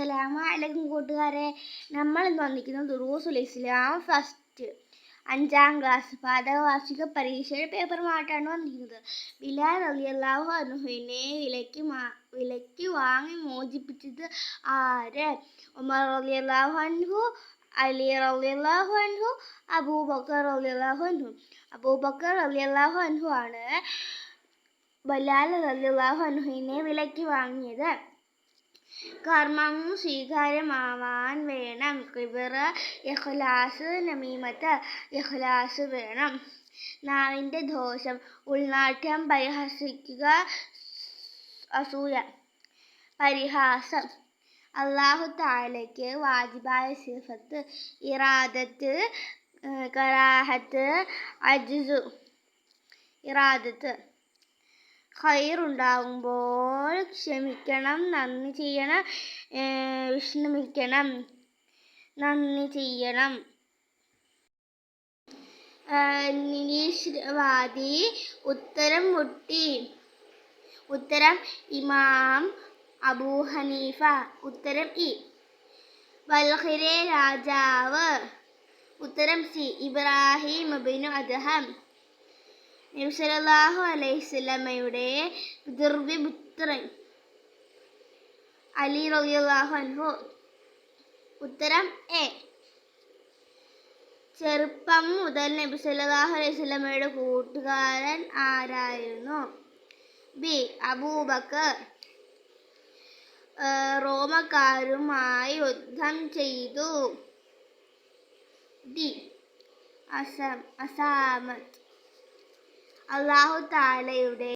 അസ്സലാമലൈക്കും കൂട്ടുകാരെ നമ്മൾ ഇന്ന് വന്നിരിക്കുന്നത്? ദുറൂസുൽ ഇസ്ലാം ഫസ്റ്റ് അഞ്ചാം ക്ലാസ് പാദവാർഷിക പരീക്ഷയുടെ പേപ്പർ പേപ്പറുമായിട്ടാണ് വന്നിരിക്കുന്നത്. ബിലാൽ അലി അള്ളാഹു അനുഹിനെ വിലയ്ക്ക് വിലയ്ക്ക് വാങ്ങി മോചിപ്പിച്ചത് ആര്? ഉമർ അലി അള്ളാഹു അനുഹു അലി റളിയല്ലാഹു അൻഹു അബൂബക്കർ റളിയല്ലാഹു അൻഹു. അബൂബക്കർ റളിയല്ലാഹു അൻഹു ആണ് ബലാൽ റളിയല്ലാഹു അൻഹുവിനെ വിലയ്ക്ക് വാങ്ങിയത്. കർമ്മം സ്വീകാര്യമാവാൻ വേണം. കിബിറ ഇഖ്ലാസ് നമീമത്ത് ഇഖ്ലാസ് വേണം. നാവിന്റെ ദോഷം ഉൾനാട്യം പരിഹസിക്കുക അസൂയ പരിഹാസം. അള്ളാഹു താലയ്ക്ക് വാജിബായ സിഫത്ത് ഇറാദത്ത് കറാഹത്ത് അജുസു ഇറാദത്ത്. ഖൈറുണ്ടാകുമ്പോൾ ക്ഷമിക്കണം നന്ദി ചെയ്യണം വിഷമിക്കണം നന്ദി ചെയ്യണം. നിരീശ്വരവാദി ഉത്തരം മുട്ടി. ഉത്തരം ഇമാം അബൂ ഹനീഫ. ഉത്തരം ഇ. വൽഹിരെ രാജാവ്. ഉത്തരം സി. ഇബ്രാഹിം ബിനു അദ്ഹം. നബി അലൈഹിസ്ലമയുടെ ദുർവിപുത്രൻ അലി റബിയുള്ളാഹു അൻഹു. ഉത്തരം എ. ചെറുപ്പം മുതൽ നബി സല്ലല്ലാഹു അലൈഹി സ്വലമയുടെ കൂട്ടുകാരൻ ആരായിരുന്നു? ബി. അബൂബക്കർ. റോമക്കാരുമായി യുദ്ധം ചെയ്തു. ഡി. അസം അസാമത്ത്. അള്ളാഹു താലയുടെ